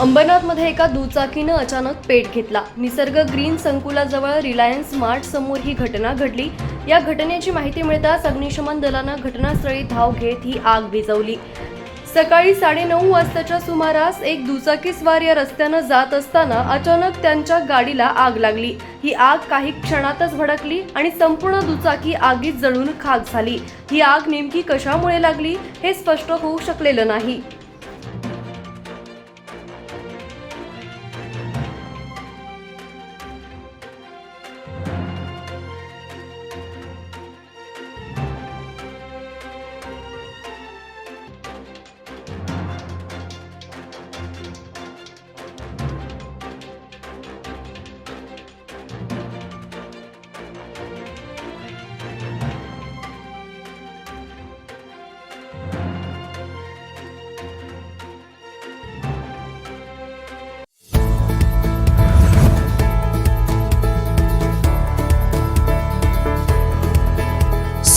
अंबरनाथमध्ये एका दुचाकीनं अचानक पेट घेतला. निसर्ग ग्रीन संकुलाजवळ रिलायन्स मार्ट समोर ही घटना घडली. या घटनेची माहिती मिळताच अग्निशमन दलानं घटनास्थळी धाव घेत ही आग विझवली. सकाळी साडेनऊ वाजताच्या सुमारास एक दुचाकीस्वार या रस्त्यानं जात असताना अचानक त्यांच्या गाडीला आग लागली. ही आग काही क्षणातच भडकली आणि संपूर्ण दुचाकी आगीत जळून खाक झाली. ही आग नेमकी कशामुळे लागली हे स्पष्ट होऊ शकलेलं नाही.